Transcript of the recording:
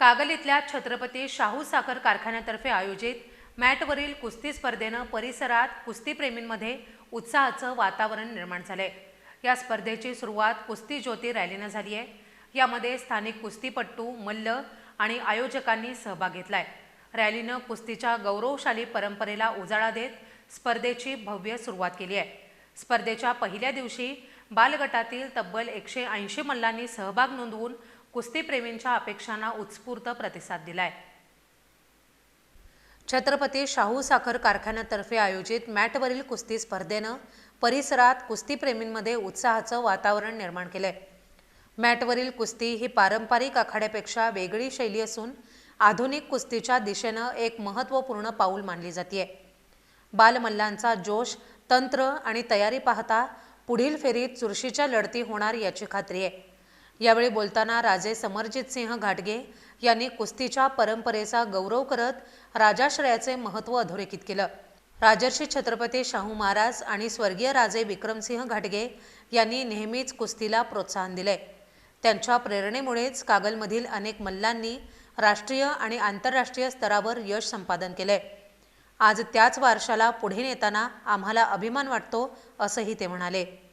कागल इथल्या छत्रपती शाहू साखर कारखान्यातर्फे आयोजित मॅटवरील कुस्ती स्पर्धेनं परिसरात कुस्तीप्रेमींमध्ये उत्साहाचं वातावरण निर्माण झालंय. या स्पर्धेची सुरुवात कुस्ती ज्योती रॅलीनं झाली आहे. यामध्ये स्थानिक कुस्तीपट्टू मल्ल आणि आयोजकांनी सहभाग घेतलाय. रॅलीनं कुस्तीच्या गौरवशाली परंपरेला उजाळा देत स्पर्धेची भव्य सुरुवात केली आहे. स्पर्धेच्या पहिल्या दिवशी बालगटातील तब्बल एकशे ऐंशी मल्लांनी सहभाग नोंदवून कुस्तीप्रेमींच्या अपेक्षांना उत्स्फूर्त प्रतिसाद दिलाय. छत्रपती शाहू साखर कारखान्यातर्फे आयोजित मॅटवरील कुस्ती स्पर्धेनं परिसरात कुस्तीप्रेमींमध्ये उत्साहाचं वातावरण निर्माण केलंय. मॅटवरील कुस्ती ही पारंपरिक आखाड्यापेक्षा वेगळी शैली असून आधुनिक कुस्तीच्या दिशेनं एक महत्त्वपूर्ण पाऊल मानली जाते बालमल्लांचा जोश तंत्र आणि तयारी पाहता पुढील फेरीत चुरशीच्या लढती होणार याची खात्री आहे. यावेळी बोलताना राजे समरजितसिंह घाटगे यांनी कुस्तीच्या परंपरेचा गौरव करत राजाश्रयाचे महत्त्व अधोरेखित केलं. राजर्षी छत्रपती शाहू महाराज आणि स्वर्गीय राजे विक्रमसिंह घाटगे यांनी नेहमीच कुस्तीला प्रोत्साहन दिले. त्यांच्या प्रेरणेमुळेच कागलमधील अनेक मल्लांनी राष्ट्रीय आणि आंतरराष्ट्रीय स्तरावर यश संपादन केले. आज त्याच वारशाला पुढे नेताना आम्हाला अभिमान वाटतो असंही ते म्हणाले.